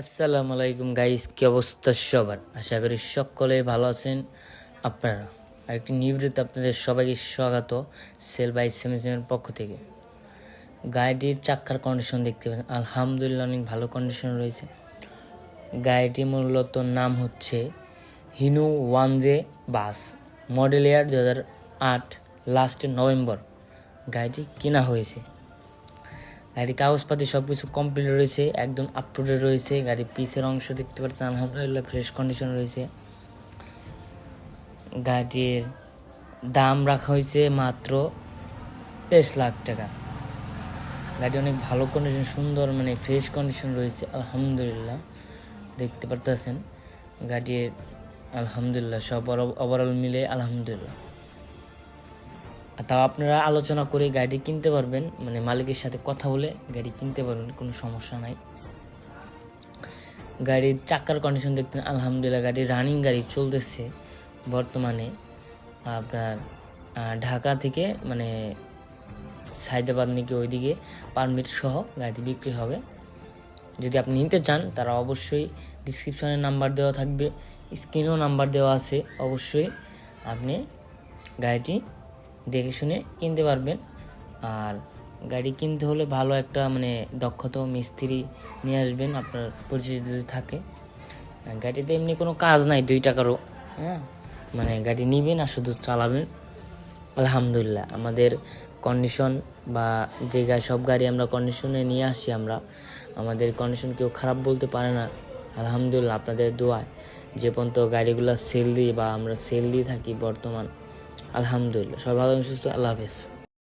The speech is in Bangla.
আসসালামু আলাইকুম গাইস কি অবস্থা সবার? আশা করি সকলে ভালো আছেন। আপনারা, আরেকটি নিবৃত্ত আপনাদের সবাইকে স্বাগত সেল বাই সেমিসেমের পক্ষ থেকে। গাড়িটির চাক্কার কন্ডিশন দেখতে পাচ্ছেন। আলহামদুলিল্লাহ, অনেক ভালো কন্ডিশন রয়েছে। গাড়িটি মূলত নাম হচ্ছে Hino one J bus. Model year দু হাজার আট লাস্টে নভেম্বর গাড়িটি কেনা হয়েছে। গাড়ির কাগজপাতি সব কিছু কমপ্লিট রয়েছে, একদম আপ টু ডেট রয়েছে, গাড়ির পিসের অংশ দেখতে পাচ্ছেন, আলহামদুলিল্লাহ ফ্রেশ কন্ডিশন রয়েছে। গাড়ির দাম রাখা হয়েছে মাত্র তেইশ লাখ টাকা। গাড়ি অনেক ভালো কন্ডিশন সুন্দর মানে ফ্রেশ কন্ডিশন রয়েছে, আলহামদুলিল্লাহ, দেখতে পারতেছেন। গাড়ির আলহামদুলিল্লাহ, সব ওভারঅল মিলে আলহামদুলিল্লাহ। তাও আপনারা আলোচনা করে গাড়ি কিনতে পারবেন মানে মালিকের সাথে কথা বলে গাড়ি কিনতে পারবেন, কোনো সমস্যা নাই। গাড়ির চাকার কন্ডিশন দেখতেন, আলহামদুলিল্লাহ গাড়ি রানিং গাড়ি চলতেছে বর্তমানে। আপনার ঢাকা থেকে মানে সাইদাবাদ নাকি ওইদিকে পারমিট সহ গাড়ি বিক্রি হবে। যদি আপনি নিতে চান, তারা অবশ্যই ডিসক্রিপশনে নাম্বার দেওয়া থাকবে স্ক্রিনেও নাম্বার দেওয়া আছে। অবশ্যই আপনি গাড়িটি দেখে শুনে কিনতে পারবেন। আর গাড়ি কিনতে হলে ভালো একটা মানে দক্ষতা মিস্ত্রি নিয়ে আসবেন আপনার পরিচিত যদি থাকে। গাড়িতে এমনি কোনো কাজ নাই দুই টাকারও হ্যাঁ? মানে গাড়ি নিবেন আর শুধু চালাবেন। আলহামদুলিল্লাহ, আমাদের কন্ডিশন বা যে সব গাড়ি আমরা কন্ডিশনে নিয়ে আসি আমরা। আমাদের কন্ডিশন কেউ খারাপ বলতে পারে না। আলহামদুলিল্লাহ, আপনাদের দোয়ায় যে পর্যন্ত গাড়িগুলো সেল দিই বা আমরা সেল দিয়ে থাকি বর্তমান। আলহামদুলিল্লাহ। সবাই ভালো সুস্থ আল্লাহ হাফেজ।